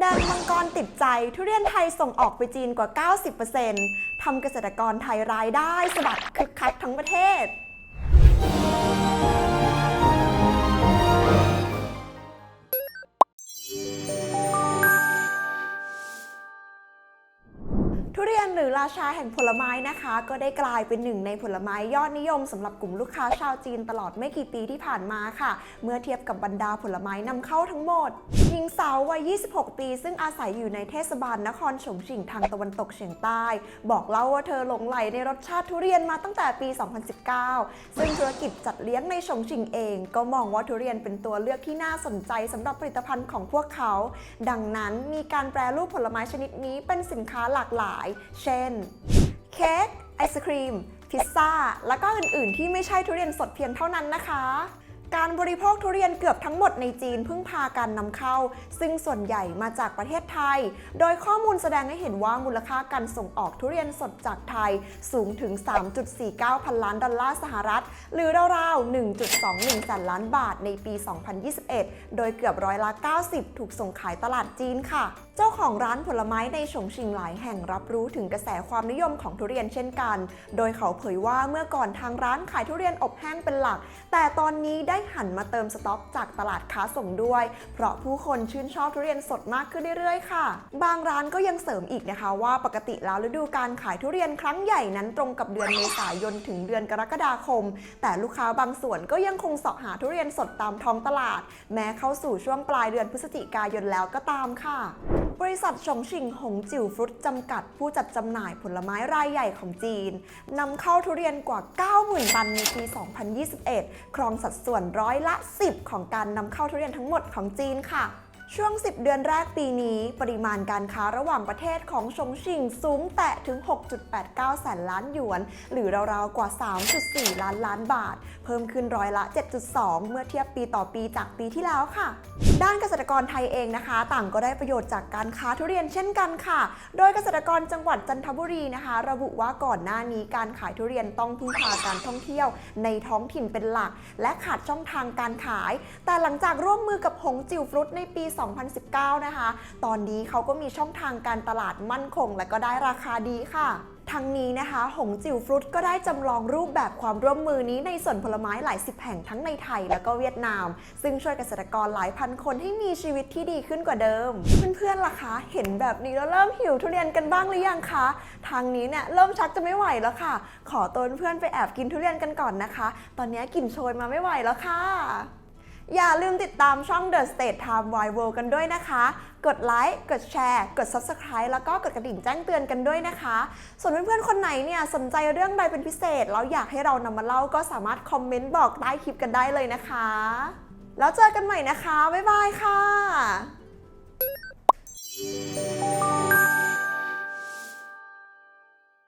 แดนมังกรติดใจ ทุเรียนไทยส่งออกไปจีนกว่า 90%ทำเกษตรกรไทยรายได้สะบัดคึกคักทั้งประเทศ ทุเรียนหรือราชาแห่งผลไม้นะคะ ก็ได้กลายเป็นหนึ่งในผลไม้ยอดนิยมสำหรับกลุ่มลูกค้าชาวจีนตลอดไม่กี่ปีที่ผ่านมาค่ะ เมื่อเทียบกับบรรดาผลไม้นำเข้าทั้งหมด หญิงสาววัย 26 ปี ซึ่งอาศัยอยู่ในเทศบาลนครฉงชิ่งทางตะวันตกเฉียงใต้ บอกเล่าว่าเธอหลงไหลในรสชาติทุเรียนมาตั้งแต่ปี 2019 ซึ่งธุรกิจจัดเลี้ยงในฉงชิ่งเอง ก็มองว่าทุเรียนเป็นตัวเลือกที่น่าสนใจสำหรับผลิตภัณฑ์ของพวกเขา ดังนั้นมีการแปรรูปผลไม้ชนิดนี้เป็นสินค้าหลากหลาย เช่น เค้กไอศครีมพิซซ่า แล้วก็อื่น ๆ ที่ไม่ใช่ทุเรียนสดเพียงเท่านั้นนะคะ การบริโภคทุเรียนเกือบทั้งหมดในจีนพึ่งพาการนำเข้า ซึ่งส่วนใหญ่มาจากประเทศไทย โดยข้อมูลแสดงให้เห็นว่ามูลค่าการส่งออกทุเรียนสดจากไทยสูงถึง 3.49 พันล้านดอลลาร์สหรัฐ หรือราวๆ 1.21แสนล้านบาทในปี 2021 โดยเกือบร้อยละ 90 ถูกส่งขายตลาดจีนค่ะ เจ้าของร้านผลไม้ในฉงชิงหลายแห่งรับรู้ถึงกระแสความนิยมของทุเรียนเช่นกัน โดยเขาเผยว่าเมื่อก่อนทางร้านขายทุเรียนอบแห้งเป็นหลัก แต่ตอนนี้ได้หันมาเติมสต็อกจากตลาดค้าส่งด้วย เพราะผู้คนชื่นชอบทุเรียนสดมากขึ้นเรื่อยๆ ค่ะ บางร้านก็ยังเสริมอีกนะคะว่าปกติแล้วฤดูการขายทุเรียนครั้งใหญ่นั้นตรงกับเดือนเมษายนถึงเดือนกรกฎาคม แต่ลูกค้าบางส่วนก็ยังคงเสาะหาทุเรียนสดตามท้องตลาด แม้เข้าสู่ช่วงปลายเดือนพฤศจิกายนแล้วก็ตามค่ะ บริษัทชงชิงหงจิ๋วฟรุตจำกัดผู้จัดจำหน่ายผลไม้รายใหญ่ของจีนนำเข้าทุเรียนกว่า 90,000 ตันในปี 2021 ครองสัดส่วนร้อยละ 10 ของการนำเข้าทุเรียนทั้งหมดของจีนค่ะ ช่วง 10 เดือนแรกปีนี้ ปริมาณการค้าระหว่างประเทศของชงชิงสูงแตะถึง 6.89 แสนล้านหยวน หรือราวๆ กว่า 3.4 ล้านล้านบาท เพิ่มขึ้นร้อยละ 7.2 เมื่อเทียบปีต่อปีจากปีที่แล้วค่ะ ด้านเกษตรกรไทยเองนะคะ ต่างก็ได้ประโยชน์จากการค้าทุเรียนเช่นกันค่ะ โดยเกษตรกรจังหวัดจันทบุรีนะคะ ระบุว่าก่อนหน้านี้การขายทุเรียนต้องพึ่งพาการท่องเที่ยว ในท้องถิ่นเป็นหลัก และขาดช่องทางการขาย แต่หลังจากร่วมมือกับหงจิ๋วฟรุตในปี2019 นะคะ ตอนนี้เขาก็มีช่องทางการตลาดมั่นคง และก็ได้ราคาดีค่ะทั้งนี้นะคะ หงจิ๋วฟรุตก็ได้จำลองรูปแบบความร่วมมือนี้ในส่วนผลไม้หลายสิบแห่งทั้งในไทยและก็เวียดนาม ซึ่งช่วยเกษตรกรหลายพันคนให้มีชีวิตที่ดีขึ้นกว่าเดิม เพื่อนๆล่ะคะ เห็นแบบนี้แล้วเริ่มหิวทุเรียนกันบ้างหรือยังคะ ทางนี้เนี่ยเริ่มชักจะไม่ไหวแล้วค่ะ ขอตัวเพื่อนไปแอบกินทุเรียนกันก่อนนะคะ ตอนนี้กลิ่นโชยมาไม่ไหวแล้วค่ะ อย่าลืมติดตามช่อง The State Time Wide World กันด้วยนะคะ กดไลค์ กดแชร์ กด Subscribe แล้วก็กดกระดิ่งแจ้งเตือนกันด้วยนะคะ ส่วนเพื่อนๆ คนไหนเนี่ยสนใจเรื่องใดเป็นพิเศษ แล้วอยากให้เรานำมาเล่าก็สามารถคอมเมนต์บอกใต้คลิปกันได้เลยนะคะ แล้วเจอกันใหม่นะคะ บ๊ายบายค่ะ